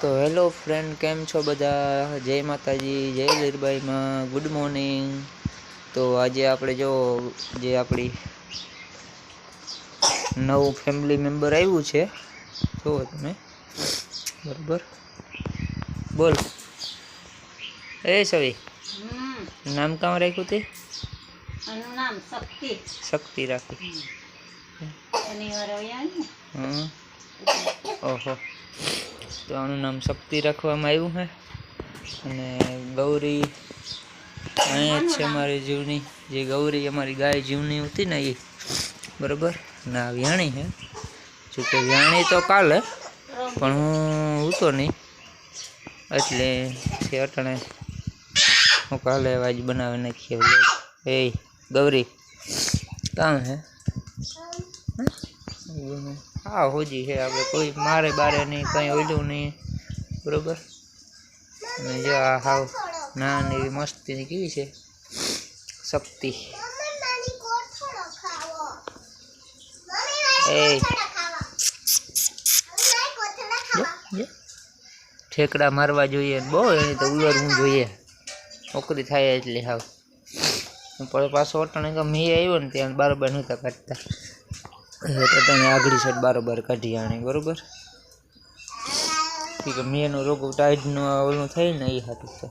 તો hello friend કેમ છો બધા? જય માતાજી જય લીરબાઈમાં ગુડ મોર્નિંગ. તો આજે આપણે જો જે આપણી નવું ફેમિલી મેમ્બર આવ્યું છે જુઓ તમે. બરાબર? બોલ. એ સવી. નામ કામ રાખ્યું તે? શક્તિ. રાખી ઓહો. તો આનું નામ શક્તિ રાખવામાં આવ્યું છે. અને ગૌરી અહીંયા જ છે અમારી જીવની. જે ગૌરી અમારી ગાય જીવની હતી ને એ. બરાબર? ના વ્યાણી છે. જો કે વ્યાણી તો કાલે, પણ હું હતો નહીં. એટલે છે અટાણે હું કાલે વાજ બનાવી નાખીએ એ ગૌરી, કામ હે? હા હોજી છે આપણે કોઈ મારે બારે નહીં કંઈ ઓલું નહીં બરોબર? અને જો આ હાવ નાની એવી મસ્તીની કેવી છે? શક્તિ. એ. ઠેકડા મારવા જોઈએ બહુ એની તો ઉલરવું જોઈએ. નોકરી થાય એટલે હાવ. પણ પાછો અટાણે ગમે મેં આવ્યો ને ત્યાં બારોબાર નહોતા કાઢતા. એટલે તમે આગલી સાઈડ બરાબર કાઢી આણે, બરોબર? કે મેં એનો રોગ ટાઈડનો ઓલું થાય ને એ હાટું છે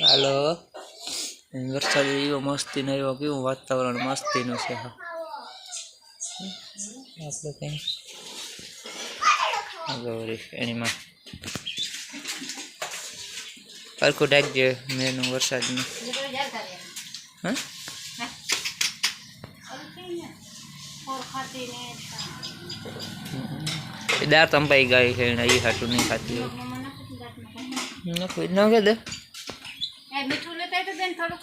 હાલો. વરસાદ એવો મસ્તીનો એવો કેવું વાતાવરણ મસ્તીનું છે હા. આપણે કંઈ ગૌરી એનીમાં હરખું ઢાંકજે મેનું વરસાદનું. હા? એ દાંત અંપાઈ ગઈ છે એને એ હાટું નહીં ખાતી. નખો ન કે દે. મીઠું લેતા તો બેન થોડુંક.